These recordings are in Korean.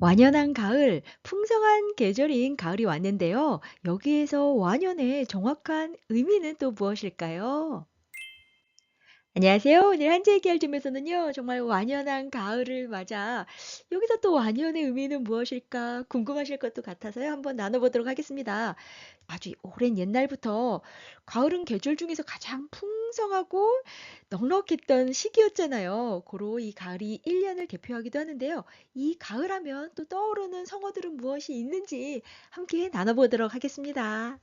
완연한 가을, 풍성한 계절인 가을이 왔는데요. 여기에서 완연의 정확한 의미는 또 무엇일까요? 안녕하세요. 오늘 한재 얘기할 점에서는요, 정말 완연한 가을을 맞아 여기서 또 완연의 의미는 무엇일까 궁금하실 것도 같아서요. 한번 나눠보도록 하겠습니다. 아주 오랜 옛날부터 가을은 계절 중에서 가장 풍 성하고 넉넉했던 시기였잖아요. 고로 이 가을이 1년을 대표하기도 하는데요. 이 가을 하면 또 떠오르는 성어들은 무엇이 있는지 함께 나눠보도록 하겠습니다.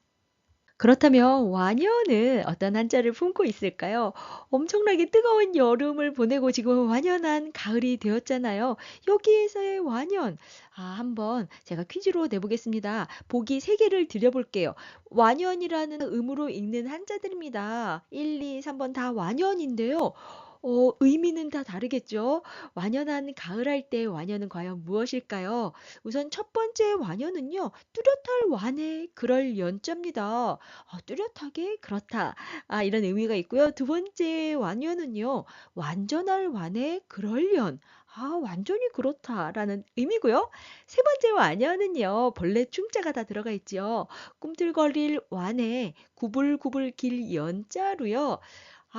그렇다면 완연은 어떤 한자를 품고 있을까요? 엄청나게 뜨거운 여름을 보내고 지금 완연한 가을이 되었잖아요. 여기에서의 완연. 아, 한번 제가 퀴즈로 내보겠습니다. 보기 3개를 드려볼게요. 완연이라는 음으로 읽는 한자들입니다. 1, 2, 3번 다 완연인데요. 어, 의미는 다 다르겠죠? 완연한 가을할 때 완연은 과연 무엇일까요? 우선 첫 번째 완연은요, 뚜렷할 완해 그럴 연자입니다. 아, 뚜렷하게 그렇다. 아, 이런 의미가 있고요. 두 번째 완연은요, 완전할 완해 그럴 연. 아, 완전히 그렇다라는 의미고요. 세 번째 완연은요, 벌레 충자가 다 들어가 있죠. 꿈틀거릴 완해 구불구불 길 연자로요.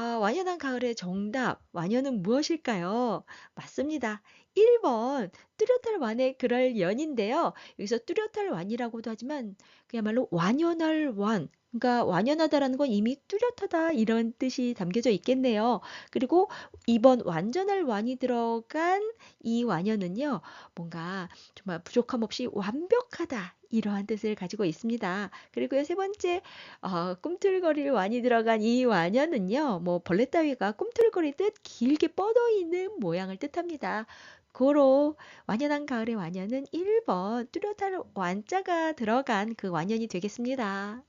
아, 완연한 가을의 정답, 완연은 무엇일까요? 맞습니다. 1번, 뚜렷할 완의 그럴 연인데요. 여기서 뚜렷할 완이라고도 하지만 그야말로 완연할 완. 그러니까 완연하다라는 건 이미 뚜렷하다 이런 뜻이 담겨져 있겠네요. 그리고 2번 완전할 완이 들어간 이 완연은요. 뭔가 정말 부족함 없이 완벽하다 이러한 뜻을 가지고 있습니다. 그리고요, 세 번째, 어, 꿈틀거릴 완이 들어간 이 완연은요, 뭐 벌레 따위가 꿈틀거리듯 길게 뻗어 있는 모양을 뜻합니다. 고로 완연한 가을의 완연은 1번 뚜렷한 완자가 들어간 그 완연이 되겠습니다.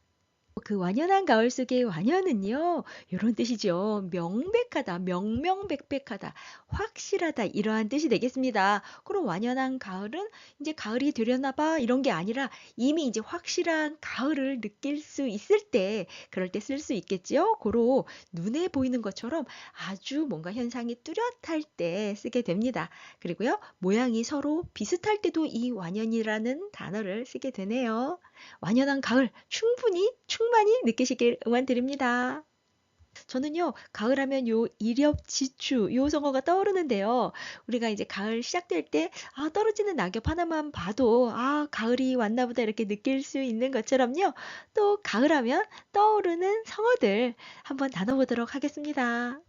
그 완연한 가을 속의 완연은요, 요런 뜻이죠. 명백하다, 명명백백하다, 확실하다, 이러한 뜻이 되겠습니다. 그럼 완연한 가을은 이제 가을이 되려나 봐, 이런 게 아니라 이미 이제 확실한 가을을 느낄 수 있을 때, 그럴 때 쓸 수 있겠지요. 고로 눈에 보이는 것처럼 아주 뭔가 현상이 뚜렷할 때 쓰게 됩니다. 그리고요, 모양이 서로 비슷할 때도 이 완연이라는 단어를 쓰게 되네요. 완연한 가을 충분히 충만히 느끼시길 응원드립니다. 저는요, 가을 하면 요 이렵지추, 요 성어가 떠오르는데요. 우리가 이제 가을 시작될 때, 아, 떨어지는 낙엽 하나만 봐도, 아, 가을이 왔나 보다 이렇게 느낄 수 있는 것처럼요. 또 가을 하면 떠오르는 성어들 한번 나눠보도록 하겠습니다.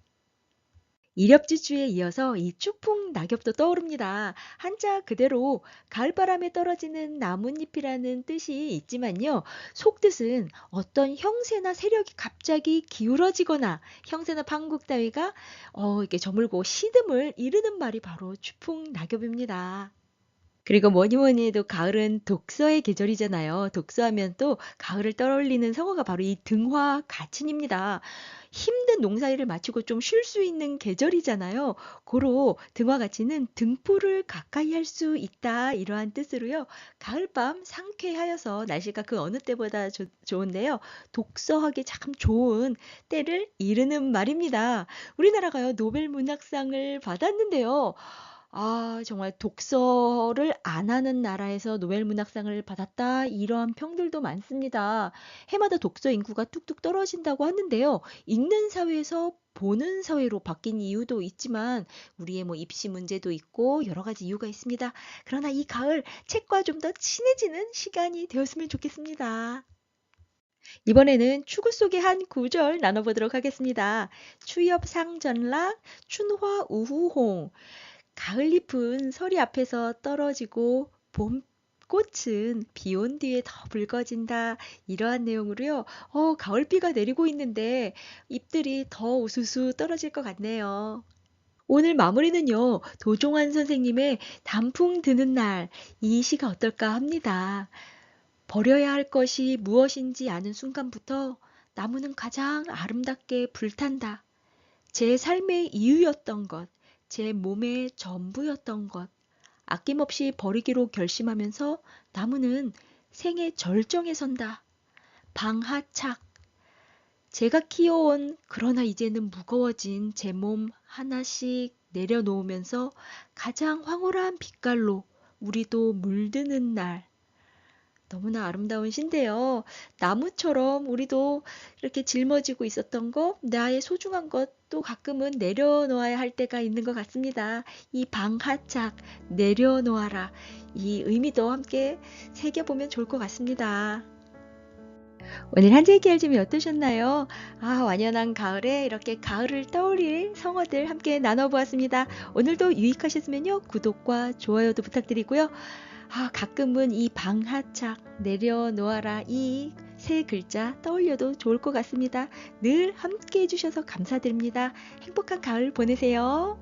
이렵지주에 이어서 이 추풍 낙엽도 떠오릅니다. 한자 그대로 가을바람에 떨어지는 나뭇잎이라는 뜻이 있지만요. 속뜻은 어떤 형세나 세력이 갑자기 기울어지거나 형세나 판국 따위가 어, 이렇게 저물고 시듬을 이르는 말이 바로 추풍 낙엽입니다. 그리고 뭐니 뭐니 해도 가을은 독서의 계절이잖아요. 독서하면 또 가을을 떠올리는 성어가 바로 이 등화 가친입니다. 힘든 농사일을 마치고 좀 쉴 수 있는 계절이잖아요. 고로 등화 가친은 등포를 가까이 할 수 있다 이러한 뜻으로요. 가을밤 상쾌하여서 날씨가 그 어느 때보다 조, 좋은데요. 독서하기 참 좋은 때를 이르는 말입니다. 우리나라가요 노벨 문학상을 받았는데요. 아, 정말 독서를 안 하는 나라에서 노벨 문학상을 받았다. 이러한 평들도 많습니다. 해마다 독서 인구가 뚝뚝 떨어진다고 하는데요. 읽는 사회에서 보는 사회로 바뀐 이유도 있지만 우리의 뭐 입시 문제도 있고 여러 가지 이유가 있습니다. 그러나 이 가을 책과 좀 더 친해지는 시간이 되었으면 좋겠습니다. 이번에는 추구 속의 한 구절 나눠보도록 하겠습니다. 추엽상전락, 춘화 우후홍. 가을잎은 서리 앞에서 떨어지고 봄 꽃은 비 온 뒤에 더 붉어진다. 이러한 내용으로요. 어, 가을비가 내리고 있는데 잎들이 더 우수수 떨어질 것 같네요. 오늘 마무리는요. 도종환 선생님의 단풍 드는 날, 이 시가 어떨까 합니다. 버려야 할 것이 무엇인지 아는 순간부터 나무는 가장 아름답게 불탄다. 제 삶의 이유였던 것, 제 몸의 전부였던 것, 아낌없이 버리기로 결심하면서 나무는 생의 절정에 선다. 방하착. 제가 키워온 그러나 이제는 무거워진 제 몸 하나씩 내려놓으면서 가장 황홀한 빛깔로 우리도 물드는 날. 너무나 아름다운 시인데요. 나무처럼 우리도 이렇게 짊어지고 있었던 것, 나의 소중한 것 도 가끔은 내려놓아야 할 때가 있는 것 같습니다. 이 방하착 내려놓아라. 이 의미도 함께 새겨보면 좋을 것 같습니다. 오늘 한재기 알림이 어떠셨나요? 아, 완연한 가을에 이렇게 가을을 떠올릴 성어들 함께 나눠보았습니다. 오늘도 유익하셨으면요, 구독과 좋아요도 부탁드리고요. 아, 가끔은 이 방하착 내려놓아라 이 세 글자 떠올려도 좋을 것 같습니다. 늘 함께 해주셔서 감사드립니다. 행복한 가을 보내세요.